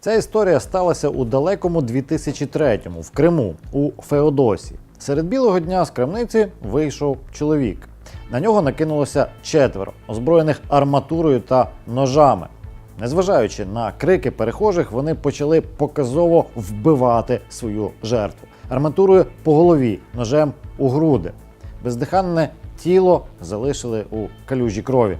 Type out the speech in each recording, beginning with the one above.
Ця історія сталася у далекому 2003-му в Криму у Феодосі. Серед білого дня з крамниці вийшов чоловік. На нього накинулося четверо, озброєних арматурою та ножами. Незважаючи на крики перехожих, вони почали показово вбивати свою жертву арматурою по голові, ножем у груди. Бездиханне тіло залишили у калюжі крові.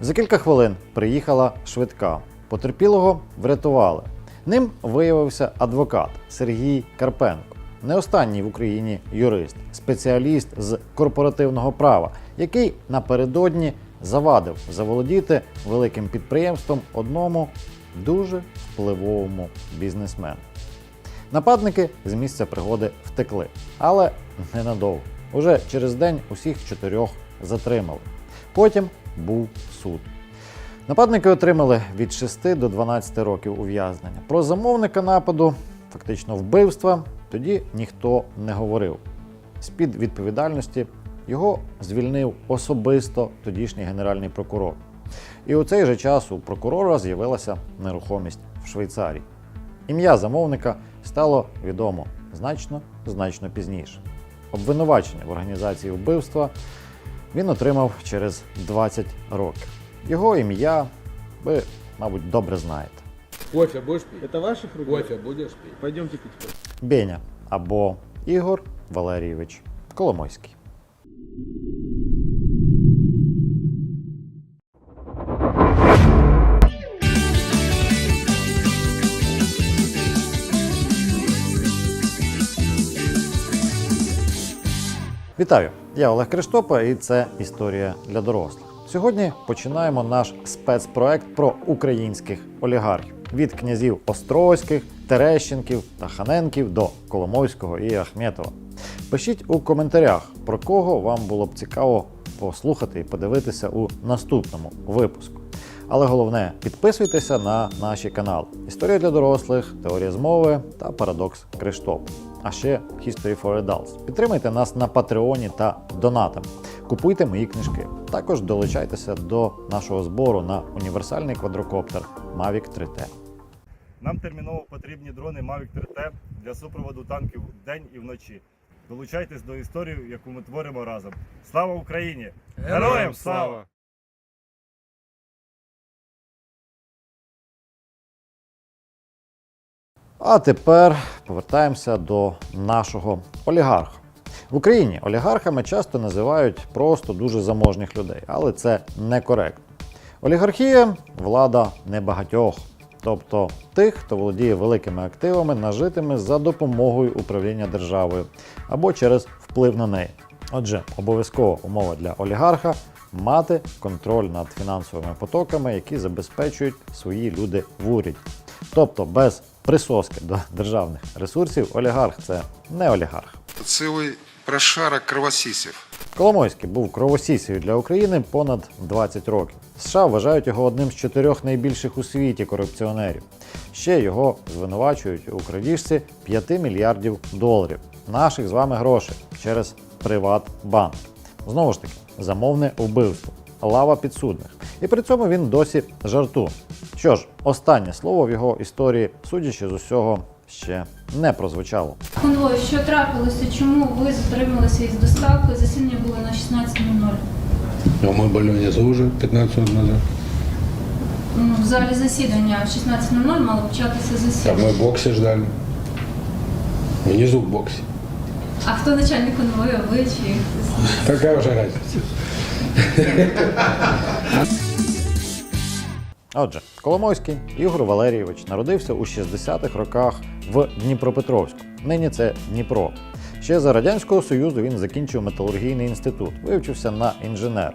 За кілька хвилин приїхала швидка. Потерпілого врятували. Ним виявився адвокат Сергій Карпенко, не останній в Україні юрист, спеціаліст з корпоративного права, який напередодні завадив заволодіти великим підприємством одному дуже впливовому бізнесмену. Нападники з місця пригоди втекли, але ненадовго. Уже через день усіх чотирьох затримали. Потім був суд. Нападники отримали від 6 до 12 років ув'язнення. Про замовника нападу, фактично вбивства, тоді ніхто не говорив. З-під відповідальності його звільнив особисто тодішній генеральний прокурор. І у цей же час у прокурора з'явилася нерухомість в Швейцарії. Ім'я замовника стало відомо значно значно пізніше. Обвинувачення в організації вбивства він отримав через 20 років. Його ім'я ви, мабуть, добре знаєте. Кофе будешь пить? Это ваших рук? Кофе будешь пить? Пойдемте пить кофе. Беня або Ігор Валерійович Коломойський. Вітаю! Я Олег Криштопа, і це історія для дорослих. Сьогодні починаємо наш спецпроект про українських олігархів від князів Острозьких, Терещенків та Ханенків до Коломойського і Ахметова. Пишіть у коментарях, про кого вам було б цікаво послухати і подивитися у наступному випуску. Але головне, підписуйтеся на наші канали: Історія для дорослих, Теорія змови та Парадокс Криштоп. А ще History for Adults. Підтримайте нас на Патреоні та донатами. Купуйте мої книжки. Також долучайтеся до нашого збору на універсальний квадрокоптер Mavic 3T. Нам терміново потрібні дрони Mavic 3T для супроводу танків вдень і вночі. Долучайтесь до історії, яку ми творимо разом. Слава Україні! Героям слава! А тепер повертаємося до нашого олігарха. В Україні олігархами часто називають просто дуже заможних людей, але це некоректно. Олігархія влада небагатьох, тобто тих, хто володіє великими активами, нажитими за допомогою управління державою або через вплив на неї. Отже, обов'язкова умова для олігарха мати контроль над фінансовими потоками, які забезпечують свої люди в уряді. Тобто без присоски до державних ресурсів олігарх це не олігарх. Цілий прошарок кровосісів. Коломойський був кровосісею для України понад 20 років. США вважають його одним з чотирьох найбільших у світі корупціонерів. Ще його звинувачують у крадіжці 5 мільярдів доларів наших з вами грошей через Приватбанк. Знову ж таки, замовне вбивство, лава підсудних. І при цьому він досі жартує. Що ж, останнє слово в його історії, судячи з усього, ще не прозвучало. Конвой, що трапилося? Чому ви затрималися із доставкою? Засідання було на 16.00. А мы были внизу уже 15 минут назад. Ну, в залі засідання в 16.00 мало початися А засідання. мы в боксе ждали. Внизу в боксе. А хто начальник конвою? Ви чи хтось? Какая уже разница? Отже, Коломойський Ігор Валерійович народився у 60-х роках в Дніпропетровську. Нині це Дніпро. Ще за Радянського Союзу він закінчив металургійний інститут, вивчився на інженера,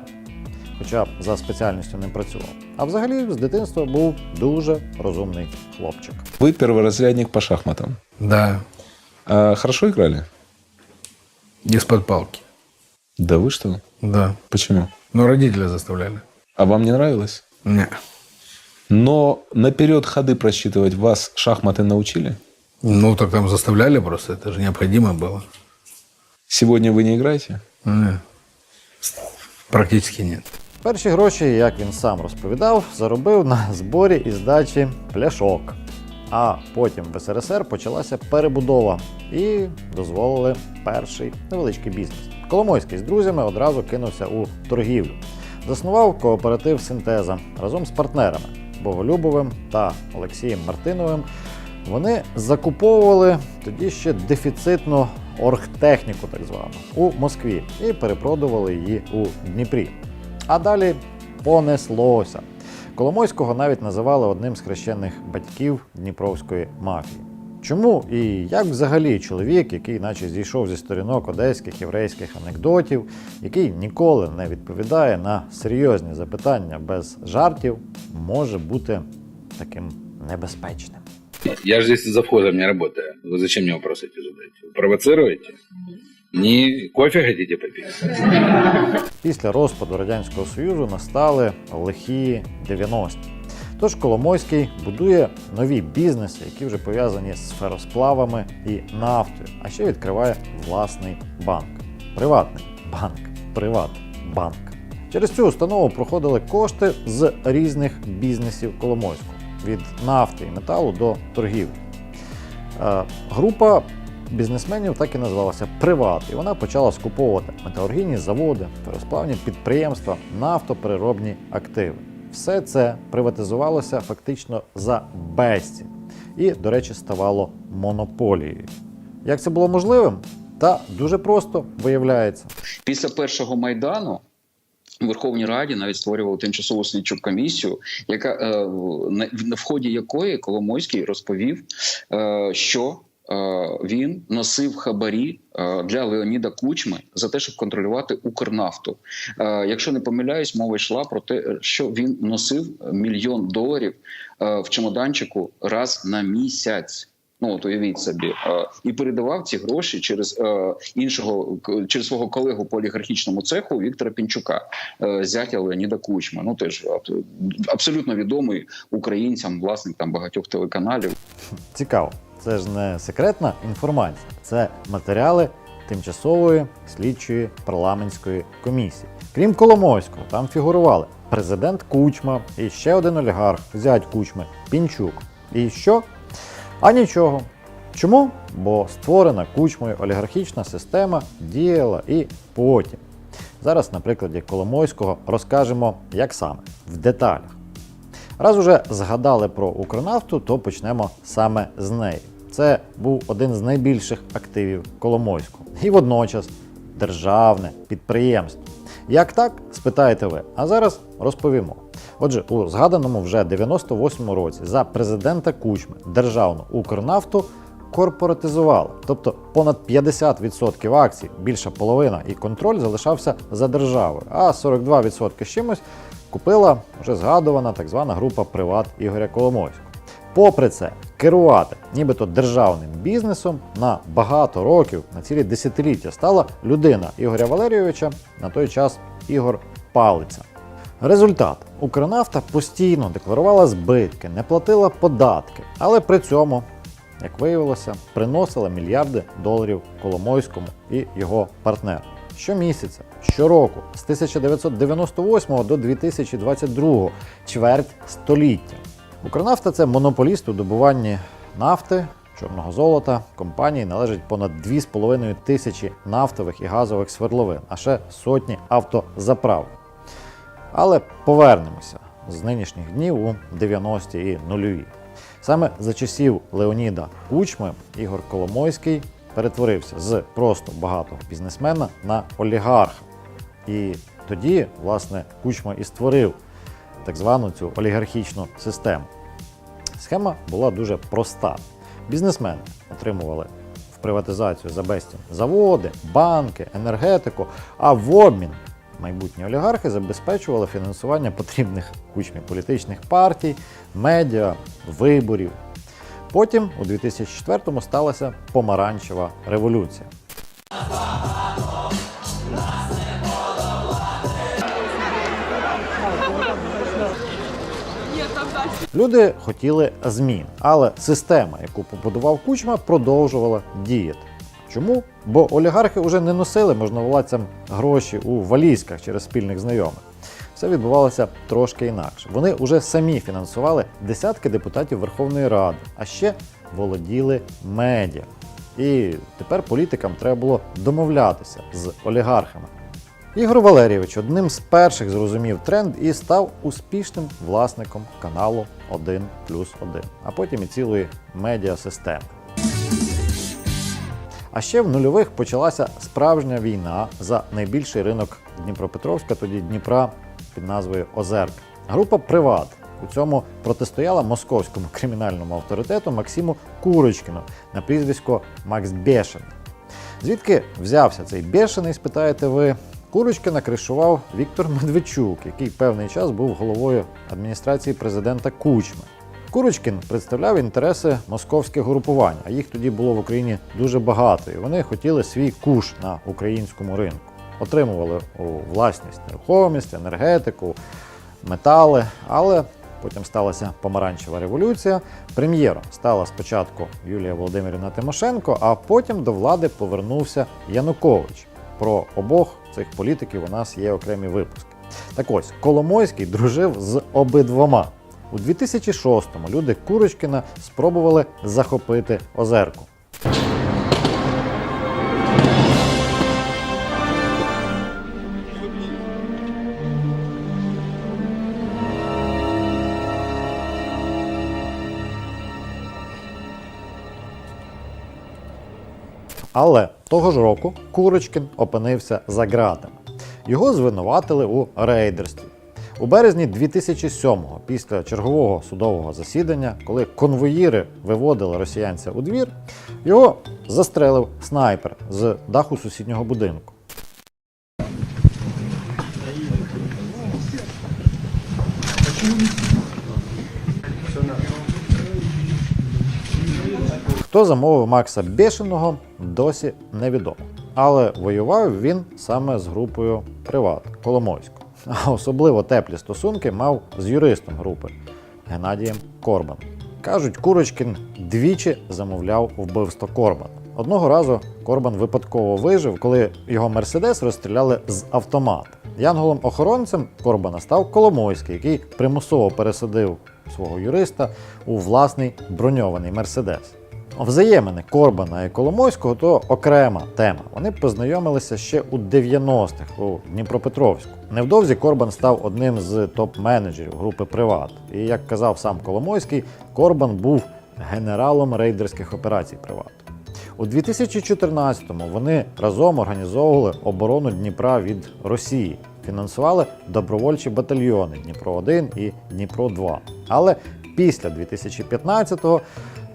хоча за спеціальністю не працював. А взагалі з дитинства був дуже розумний хлопчик. Вы перворазрядник по шахматам. Да, А хорошо играли? из-под палки. Да вы что? Да. Почему? Но родители заставляли. А вам не нравилось? Не. Но наперед ходы просчитывать вас шахматы научили? Ну, так там заставляли просто, это же необходимо было. Сегодня вы не играете? Не. Практически нет. Перші гроші, як він сам розповідав, заробив на зборі і здачі пляшок. А потім в СРСР почалася перебудова і дозволили перший невеличкий бізнес. Коломойський з друзями одразу кинувся у торгівлю. Заснував кооператив Синтеза разом з партнерами Боголюбовим та Олексієм Мартиновим. Вони закуповували тоді ще дефіцитну оргтехніку, так звану, у Москві і перепродували її у Дніпрі. А далі понеслося. Коломойського навіть називали одним з хрещених батьків Дніпровської мафії. Чому і як взагалі чоловік, який наче зійшов зі сторінок одеських єврейських анекдотів, який ніколи не відповідає на серйозні запитання без жартів, може бути таким небезпечним? Я же здесь завхозом не работаю. Вы зачем мне вопросы эти задаете? Вы провоцируете? Не кофе хотите попить? Після розпаду Радянського Союзу настали лихі 90-ті. Тож Коломойський будує нові бізнеси, які вже пов'язані з феросплавами і нафтою, а ще відкриває власний банк. Приватний банк. Приватбанк. Через цю установу проходили кошти з різних бізнесів Коломойського від нафти і металу до торгівлі. Е, Група бізнесменів так і називалася Приват, і вона почала скуповувати металургійні заводи, феросплавні підприємства, нафтопереробні активи. Все це приватизувалося фактично за безцінь і, до речі, ставало монополією. Як це було можливим? Та дуже просто виявляється. Після першого майдану. У Верховній Раді навіть створювали тимчасову слідчу комісію, яка е, в ході якої Коломойський розповів, е, що е, він носив хабарі для Леоніда Кучми за те, щоб контролювати Укрнафту. Якщо не помиляюсь, мова йшла про те, що він носив мільйон доларів в чемоданчику раз на місяць. Ну от уявіть собі, е, і передавав ці гроші через е, іншого через свого колегу по олігархічному цеху Віктора Пінчука, е, зятя Леоніда Кучма. Ну теж абсолютно відомий українцям, власник там багатьох телеканалів. Цікаво, це ж не секретна інформація, це матеріали тимчасової слідчої парламентської комісії. Крім Коломойського, там фігурували президент Кучма і ще один олігарх, зять Кучми Пінчук. І що? А нічого. Чому? Бо створена кучмою олігархічна система діяла і потім. Зараз, на прикладі Коломойського, розкажемо, як саме в деталях. Раз уже згадали про Укрнафту, то почнемо саме з неї. Це був один з найбільших активів Коломойського і водночас державне підприємство. Як так, спитаєте ви? А зараз розповімо. Отже, у згаданому вже 98-му році за президента Кучми державну Укрнафту корпоратизували, тобто понад 50% акцій, більша половина і контроль залишався за державою, а 42% з чимось купила вже згадувана так звана група Приват Ігоря Коломойського. Попри це, керувати нібито державним бізнесом на багато років, на цілі десятиліття стала людина Ігоря Валерійовича, на той час Ігор Палиця. Результат: Укрнафта постійно декларувала збитки, не платила податки, але при цьому, як виявилося, приносила мільярди доларів Коломойському і його партнерам. Щомісяця, щороку, з 1998 до 2022, чверть століття. Укрнафта це монополіст у добуванні нафти, чорного золота. Компанії належить понад 2,5 тисячі нафтових і газових свердловин, а ще сотні автозаправок. Але повернемося з нинішніх днів у 90-ті і нульові. Саме за часів Леоніда Кучми Ігор Коломойський перетворився з просто багатого бізнесмена на олігарха. І тоді, власне, Кучма і створив так звану цю олігархічну систему. Схема була дуже проста. Бізнесмени отримували в приватизацію за безцінь заводи, банки, енергетику, а в обмін майбутні олігархи забезпечували фінансування потрібних кучмі політичних партій, медіа, виборів. Потім, у 2004-му, сталася помаранчева революція. Люди хотіли змін, але система, яку побудував Кучма, продовжувала діяти. Чому? Бо олігархи вже не носили можновладцям гроші у валізках через спільних знайомих. все відбувалося трошки інакше. Вони вже самі фінансували десятки депутатів Верховної Ради, а ще володіли медіа. І тепер політикам треба було домовлятися з олігархами. Ігор Валерійович одним з перших зрозумів тренд і став успішним власником каналу 1 плюс 1, а потім і цілої медіасистеми. А ще в нульових почалася справжня війна за найбільший ринок Дніпропетровська, тоді Дніпра під назвою Озерка. Група Приват у цьому протистояла московському кримінальному авторитету Максиму Курочкіну на прізвисько Макс Бешений. Звідки взявся цей бешений, спитаєте ви? Курочкина кришував Віктор Медведчук, який певний час був головою адміністрації президента Кучми. Курочкін представляв інтереси московських групувань, а їх тоді було в Україні дуже багато, і вони хотіли свій куш на українському ринку. Отримували у власність нерухомість, енергетику, метали, але потім сталася помаранчева революція. Прем'єром стала спочатку Юлія Володимирівна Тимошенко, а потім до влади повернувся Янукович. Про обох цих політиків у нас є окремі випуски. Так ось Коломойський дружив з обидвома. У 2006-му люди Курочкіна спробували захопити озерку. Але того ж року Курочкін опинився за ґратами. Його звинуватили у рейдерстві. У березні 2007-го, після чергового судового засідання, коли конвоїри виводили росіянця у двір, його застрелив снайпер з даху сусіднього будинку. Хто замовив Макса Бешеного, досі невідомо. Але воював він саме з групою Приват Коломойську. А особливо теплі стосунки мав з юристом групи Геннадієм Корбаном. Кажуть, Курочкін двічі замовляв вбивство Корбана. Одного разу Корбан випадково вижив, коли його мерседес розстріляли з автомата. Янголом-охоронцем Корбана став Коломойський, який примусово пересадив свого юриста у власний броньований мерседес. Взаємини Корбана і Коломойського то окрема тема. Вони познайомилися ще у 90-х у Дніпропетровську. Невдовзі Корбан став одним з топ-менеджерів групи Приват. І як казав сам Коломойський, Корбан був генералом рейдерських операцій Приват. У 2014-му вони разом організовували оборону Дніпра від Росії, фінансували добровольчі батальйони Дніпро 1 і Дніпро 2. Але після 2015-го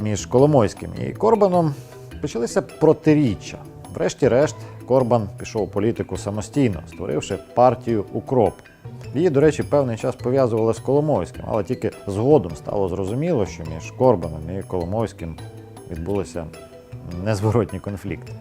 між Коломойським і Корбаном почалися протиріччя. Врешті-решт, Корбан пішов у політику самостійно, створивши партію Укроп. Її, до речі, певний час пов'язували з Коломойським, але тільки згодом стало зрозуміло, що між Корбаном і Коломойським відбулися незворотні конфлікти.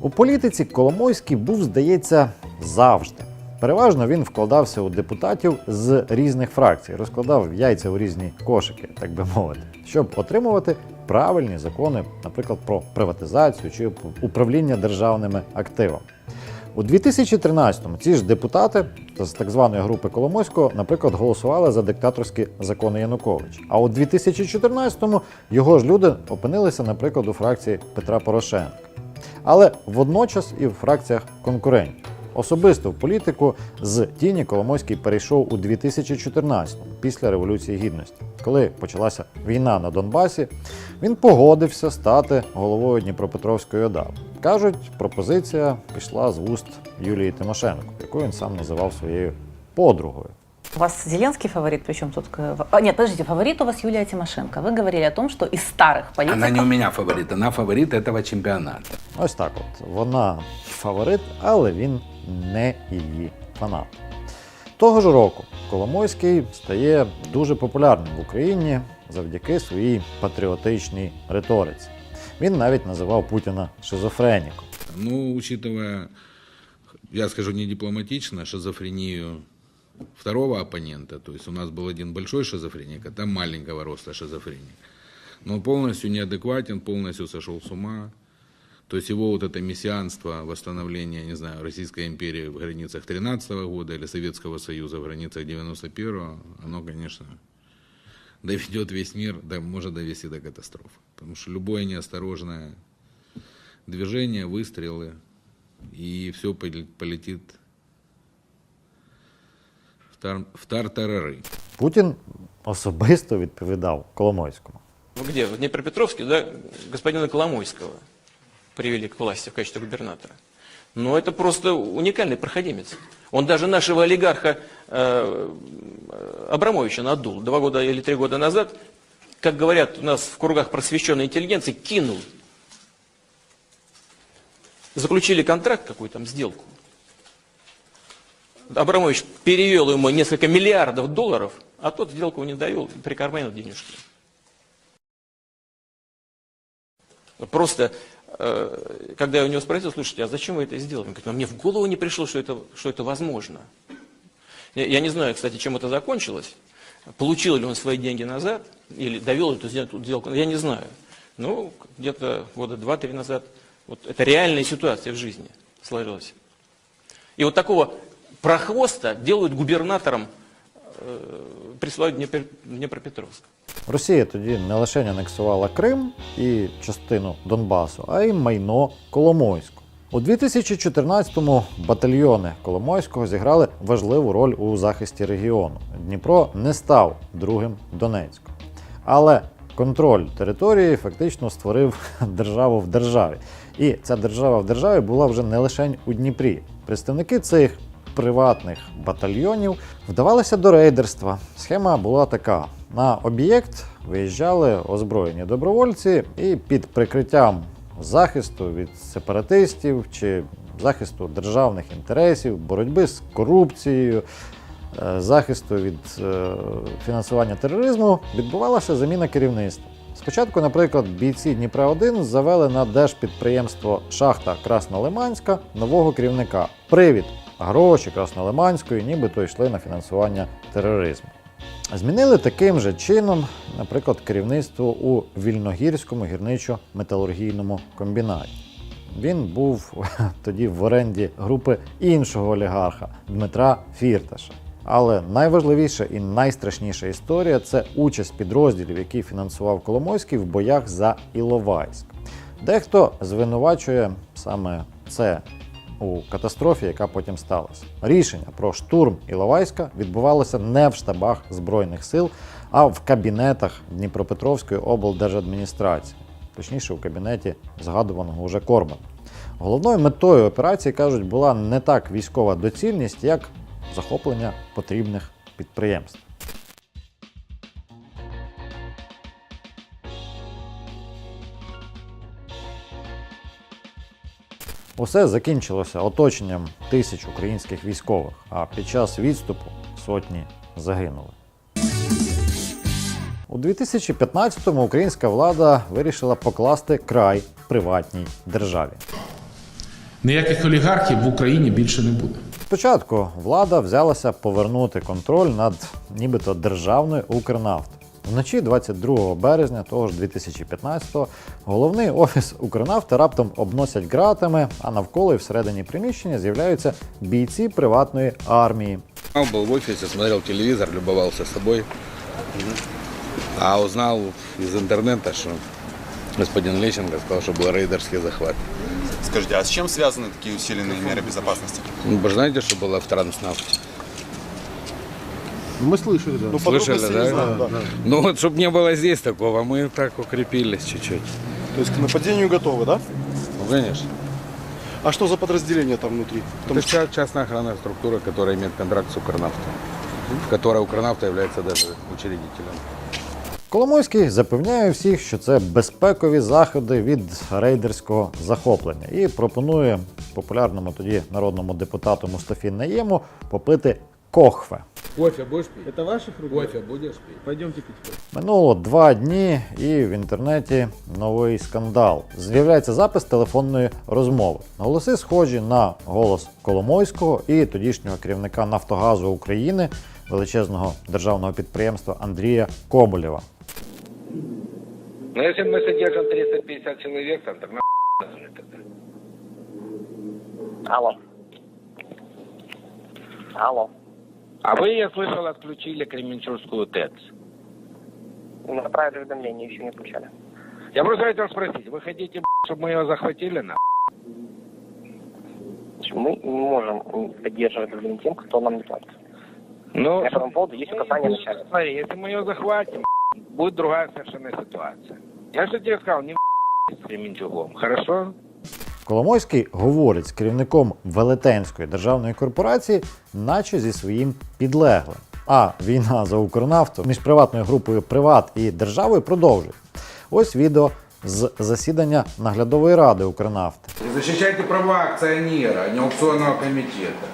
У політиці Коломойський був, здається, завжди. Переважно він вкладався у депутатів з різних фракцій, розкладав яйця у різні кошики, так би мовити, щоб отримувати правильні закони, наприклад, про приватизацію чи управління державними активами. У 2013-му ці ж депутати з так званої групи Коломойського, наприклад, голосували за диктаторські закони Януковича. А у 2014-му його ж люди опинилися, наприклад, у фракції Петра Порошенка. Але водночас і в фракціях конкурентів. Особисто в політику з тіні Коломойський перейшов у 2014-му, після Революції Гідності. Коли почалася війна на Донбасі, він погодився стати головою Дніпропетровської ОДА. Кажуть, пропозиція пішла з вуст Юлії Тимошенко, яку він сам називав своєю подругою. У вас Зеленский фаворит, причем тут... к- А, нет, подождите, фаворит у вас Юлия Тимошенко. Вы говорили о том, что из старых политиков... Она не у меня фаворит, она фаворит этого чемпионата. Ось так от. Вона фаворит, але він не її фанат. Того ж року Коломойський стає дуже популярним в Україні завдяки своїй патріотичній риториці. Він навіть називав Путіна шизофреніком. Ну, учитывая, я скажу не дипломатично, шизофрению второго оппонента, то есть у нас был один большой шизофреник, а там маленького роста шизофреник. Но он полностью неадекватен, полностью сошел с ума. То есть его вот это мессианство, восстановление, не знаю, Российской империи в границах 13 года или Советского Союза в границах 91-го, оно, конечно, доведет весь мир, да, может довести до катастрофы. Потому что любое неосторожное движение, выстрелы, и все полетит тар- в тартарары. Путін особисто відповідав Коломойському. Ну, Где? В Днепропетровске, да, господина Коломойского привели к власти в качестве губернатора. Но это просто уникальный проходимец. Он даже нашего олигарха э, Абрамовича надул два года или три года назад, как говорят у нас в кругах просвещенной интеллигенции, кинул. Заключили контракт, какую там сделку. Абрамович перевел ему несколько миллиардов долларов, а тот сделку не довел, прикарманил денежки. Просто, э, когда я у него спросил, слушайте, а зачем вы это сделали? Он говорит, а мне в голову не пришло, что это, что это возможно. Я, не знаю, кстати, чем это закончилось. Получил ли он свои деньги назад или довел эту сделку, я не знаю. Ну, где-то года два-три назад вот это реальная ситуация в жизни сложилась. И вот такого прохвоста делают губернатором, э, присылают в Днепр- Днепропетровск. Росія тоді не лише анексувала Крим і частину Донбасу, а й майно Коломойську. У 2014-му батальйони Коломойського зіграли важливу роль у захисті регіону. Дніпро не став другим Донецьком. Але контроль території фактично створив державу в державі. І ця держава в державі була вже не лише у Дніпрі. Представники цих приватних батальйонів вдавалися до рейдерства. Схема була така: на об'єкт виїжджали озброєні добровольці, і під прикриттям захисту від сепаратистів чи захисту державних інтересів, боротьби з корупцією, е, захисту від е, фінансування тероризму відбувалася заміна керівництва. Спочатку, наприклад, бійці Дніпра 1 завели на держпідприємство Шахта Краснолиманська нового керівника. Привід гроші Краснолиманської, нібито йшли на фінансування тероризму. Змінили таким же чином, наприклад, керівництво у Вільногірському гірничо-металургійному комбінаті. Він був тоді в оренді групи іншого олігарха Дмитра Фірташа. Але найважливіша і найстрашніша історія це участь підрозділів, які фінансував Коломойський в боях за Іловайськ. Дехто звинувачує саме це у катастрофі, яка потім сталася. Рішення про штурм Іловайська відбувалося не в штабах Збройних сил, а в кабінетах Дніпропетровської облдержадміністрації, точніше у кабінеті згадуваного уже Кормана. Головною метою операції кажуть була не так військова доцільність, як захоплення потрібних підприємств. Усе закінчилося оточенням тисяч українських військових, а під час відступу сотні загинули. У 2015-му українська влада вирішила покласти край приватній державі. Ніяких олігархів в Україні більше не буде. Спочатку влада взялася повернути контроль над нібито державною Укрнафтою. Вночі 22 березня того ж 2015-го головний офіс Укрнафти раптом обносять ґратами, а навколо і всередині приміщення з'являються бійці приватної армії. Был в офисе, смотрел телевизор, любовался собой. А узнал из интернета, что господин Лещенко сказал, что был рейдерский захват. Скажите, а с чем связаны такие усиленные меры безопасности? Ну, Вы же знаете, что было в Транснафте? Мы слышали, да. Ну, Слышали, подробностей да? не знаю, да. Ну вот, чтобы не было здесь такого, мы так укрепились чуть-чуть. То есть к нападению готовы, да? Ну, конечно. А что за подразделение там внутри? Это вся частная охранная структура, которая имеет контракт с Укрнафтой, в которой Укрнафта является даже учредителем. Коломойський запевняє всіх, що це безпекові заходи від рейдерського захоплення і пропонує популярному тоді народному депутату Мустафі Наєму попити кохве. Кофе будешь пить? Это ваших рук? Кофе будешь пить? Пойдемте пить. Минуло два дні, і в інтернеті новий скандал. З'являється запис телефонної розмови. Голоси схожі на голос Коломойського і тодішнього керівника Нафтогазу України, величезного державного підприємства Андрія Коболєва. Ну, если мы содержим 350 человек, там, так на нужны тогда. Алло. Алло. А вы, я слышал, отключили Кременчугскую ТЭЦ. Направили уведомление, еще не включали. Я просто хотел спросить, вы хотите, чтобы мы ее захватили, на? Мы не можем поддерживать тем, кто нам не платит. Ну, По этому поводу есть указания начальства. Смотри, если мы ее захватим, будет другая совершенно ситуация. Я же тебе сказал, не с Кременчугом, хорошо? Коломойський говорить з керівником велетенської державної корпорації, наче зі своїм підлеглим. А війна за Укрнафту між приватною групою Приват і державою продовжує. Ось відео з засідання наглядової ради Укрнафти. Защищайте права акционера, а не аукционного комитета.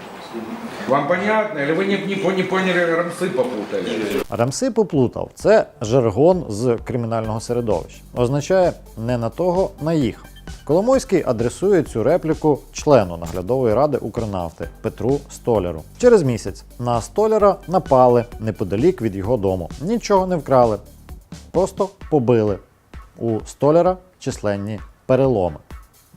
Вам понятно? Или вы не, не, не поняли, рамсы попутали? Рамси поплутав це жаргон з кримінального середовища. Означає не на того наїхав. Коломойський адресує цю репліку члену наглядової ради Укрнафти Петру Столяру. Через місяць на Столяра напали неподалік від його дому. Нічого не вкрали, просто побили. У Столяра численні переломи.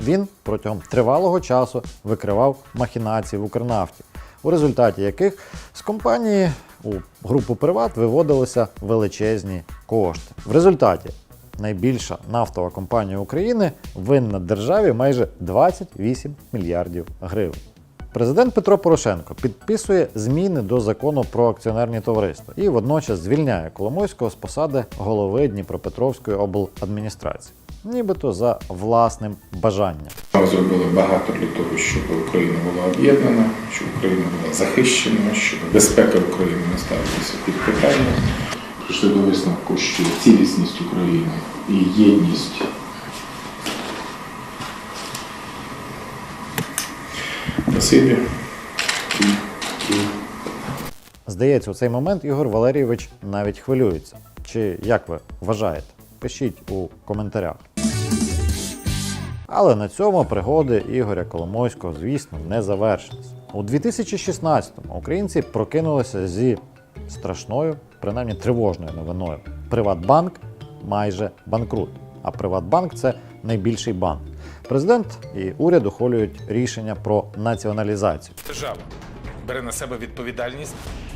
Він протягом тривалого часу викривав махінації в Укрнафті, у результаті яких з компанії у групу Приват виводилися величезні кошти. В результаті найбільша нафтова компанія України винна державі майже 28 мільярдів гривень. Президент Петро Порошенко підписує зміни до закону про акціонерні товариства і водночас звільняє Коломойського з посади голови Дніпропетровської обладміністрації, нібито за власним бажанням. Ми зробили багато для того, щоб Україна була об'єднана, щоб Україна була захищена, щоб безпека України не ставилася під питання. Прийшли до висновку, що цілісність України і єдність Спасибі. Здається, у цей момент Ігор Валерійович навіть хвилюється. Чи як ви вважаєте? Пишіть у коментарях. Але на цьому пригоди Ігоря Коломойського, звісно, не завершились. У 2016-му українці прокинулися зі страшною, принаймні тривожною новиною. Приватбанк майже банкрут. А Приватбанк це найбільший банк. Президент і уряд ухвалюють рішення про націоналізацію. Держава бере на себе відповідальність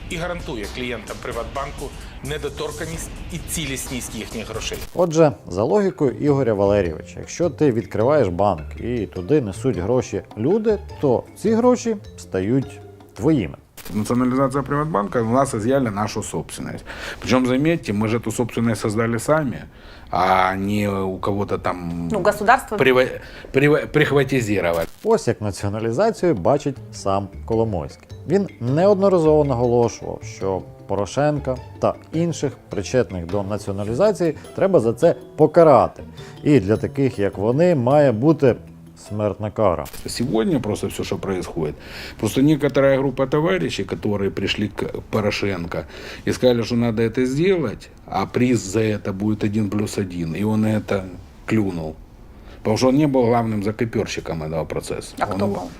і гарантує клієнтам Приватбанку недоторканість і цілісність їхніх грошей. Отже, за логікою Ігоря Валерійовича, якщо ти відкриваєш банк і туди несуть гроші люди, то ці гроші стають твоїми. Национализация Приватбанка у нас изъяли нашу собственность. Причем, заметьте, мы же эту собственность создали сами, а не у кого-то там Ну, государство... прива- прива- прихватизировали. Ось як націоналізацію бачить сам Коломойський. Він неодноразово наголошував, що Порошенка та інших причетних до націоналізації треба за це покарати. І для таких, як вони, має бути смертна кара. Сегодня просто все, что происходит. Просто некоторая группа товарищей, которые пришли к Порошенко и сказали, что надо это сделать, а приз за это будет один плюс один, и он это клюнул. Потому что он не был главным закоперщиком этого процесса. А Он кто был- был?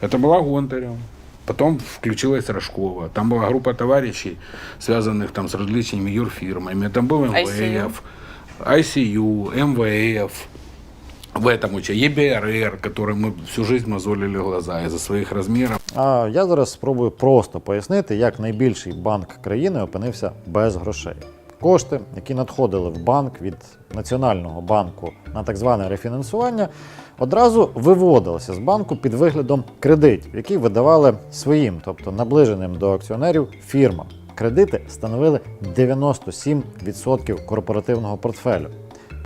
Это была Гонтарева. Потом включилась Рожкова. Там была группа товарищей, связанных там с различными юрфирмами. Там был МВФ, ICU, МВФ. В этом уча ЕБРР, который мы всю жизнь мозолили глаза из-за своих размеров. А я зараз спробую просто пояснити, як найбільший банк країни опинився без грошей. Кошти, які надходили в банк від Національного банку на так зване рефінансування, одразу виводилися з банку під виглядом кредитів, які видавали своїм, тобто наближеним до акціонерів фірмам. Кредити становили 97% корпоративного портфелю,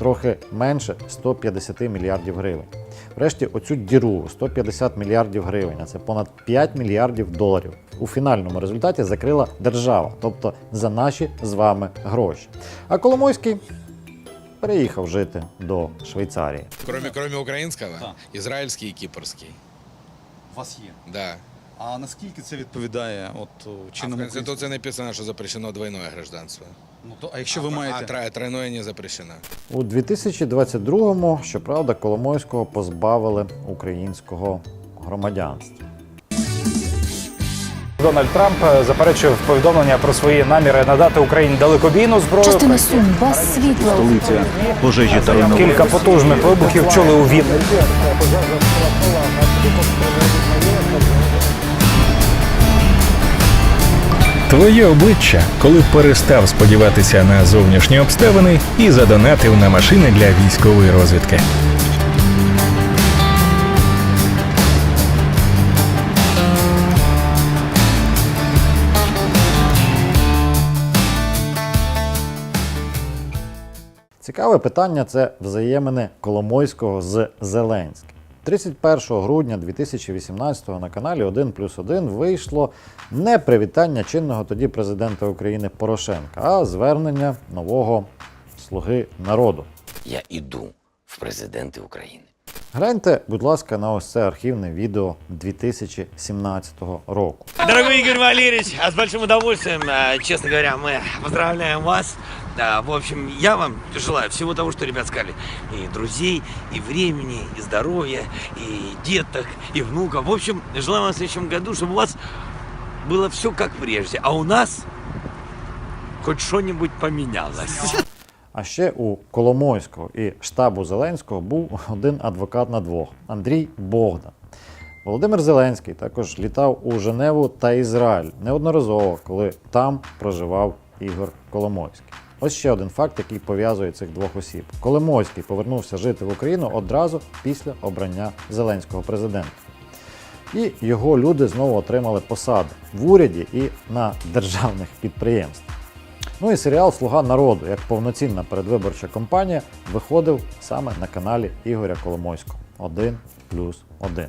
трохи менше 150 мільярдів гривень. Врешті, оцю діру 150 мільярдів гривень, а це понад 5 мільярдів доларів. У фінальному результаті закрила держава, тобто за наші з вами гроші. А Коломойський переїхав жити до Швейцарії. Кроме, кроме украинского, израильский и кипрский. У вас є. Да. А наскільки це відповідає от чинному Конституции написано, что запрещено двойное гражданство. Ну, то, а якщо ви а, маєте а тро- тройное не запрещено. У 2022-му, щоправда, Коломойського позбавили українського громадянства. Дональд Трамп е, заперечив повідомлення про свої наміри надати Україні далекобійну зброю. Частина Сум без світла. Столиця пожежі та Кілька потужних вибухів чули у Вінниці. Твоє обличчя, коли перестав сподіватися на зовнішні обставини і задонатив на машини для військової розвідки. Цікаве питання це взаємини Коломойського з Зеленським. 31 грудня 2018 на каналі 1 плюс 1 вийшло не привітання чинного тоді президента України Порошенка, а звернення нового слуги народу. Я иду в президенты Украины. Гляньте, будь ласка, на ось це архівне відео 2017 року. Дорогой Игорь Валерьевич, а с большим удовольствием, э, честно говоря, мы поздравляем вас. Да, в общем, я вам желаю всего того, что ребят сказали. И друзей, и времени, и здоровья, и деток, и внуков. В общем, желаю вам в следующем году, чтобы у вас было все как прежде, а у нас хоть что-нибудь поменялось. А ще у Коломойського і штабу Зеленського був один адвокат на двох Андрій Богдан. Володимир Зеленський також літав у Женеву та Ізраїль неодноразово, коли там проживав Ігор Коломойський. Ось ще один факт, який пов'язує цих двох осіб. Коломойський повернувся жити в Україну одразу після обрання Зеленського президента. І його люди знову отримали посади в уряді і на державних підприємствах. Ну і серіал Слуга народу як повноцінна передвиборча кампанія виходив саме на каналі Ігоря Коломойського 1 плюс 1.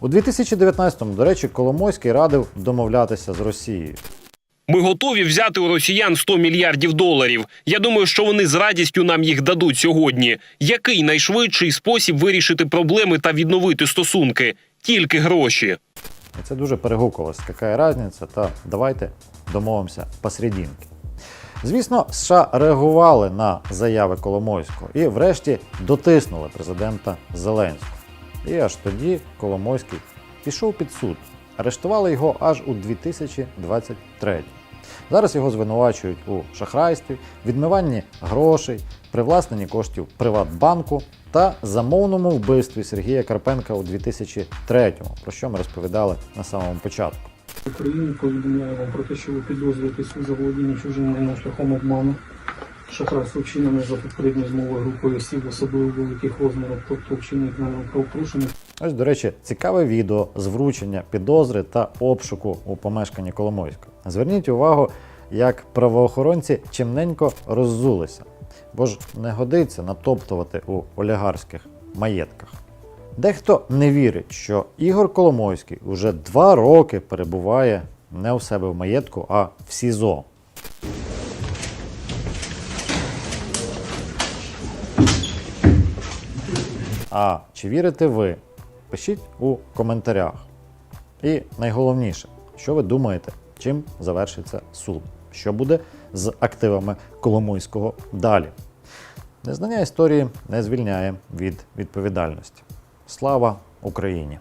У 2019-му, до речі, Коломойський радив домовлятися з Росією. Ми готові взяти у росіян 100 мільярдів доларів. Я думаю, що вони з радістю нам їх дадуть сьогодні. Який найшвидший спосіб вирішити проблеми та відновити стосунки? Тільки гроші. Це дуже перегукувалось. Яка різниця? Та давайте домовимося посерединки. Звісно, США реагували на заяви Коломойського і, врешті, дотиснули президента Зеленського. І аж тоді Коломойський пішов під суд. Арештували його аж у 2023. Зараз його звинувачують у шахрайстві, відмиванні грошей, привласненні коштів Приватбанку та замовному вбивстві Сергія Карпенка у 2003-му, про що ми розповідали на самому початку. Україні повідомляю вам про те, що ви підозрюєтесь у заволодінні чужим майном шляхом обману, шахрайство вчинене за попередньою змовою групою осіб, особливо великих розмірів, тобто вчинених нами правопорушення. Ось, до речі, цікаве відео з вручення підозри та обшуку у помешканні Коломойського. Зверніть увагу, як правоохоронці чимненько роззулися, бо ж не годиться натоптувати у олігарських маєтках. Дехто не вірить, що Ігор Коломойський уже два роки перебуває не у себе в маєтку, а в СІЗО. А чи вірите ви? Пишіть у коментарях. І найголовніше, що ви думаєте, чим завершиться суд? Що буде з активами Коломойського далі? Незнання історії не звільняє від відповідальності. Слава Україні!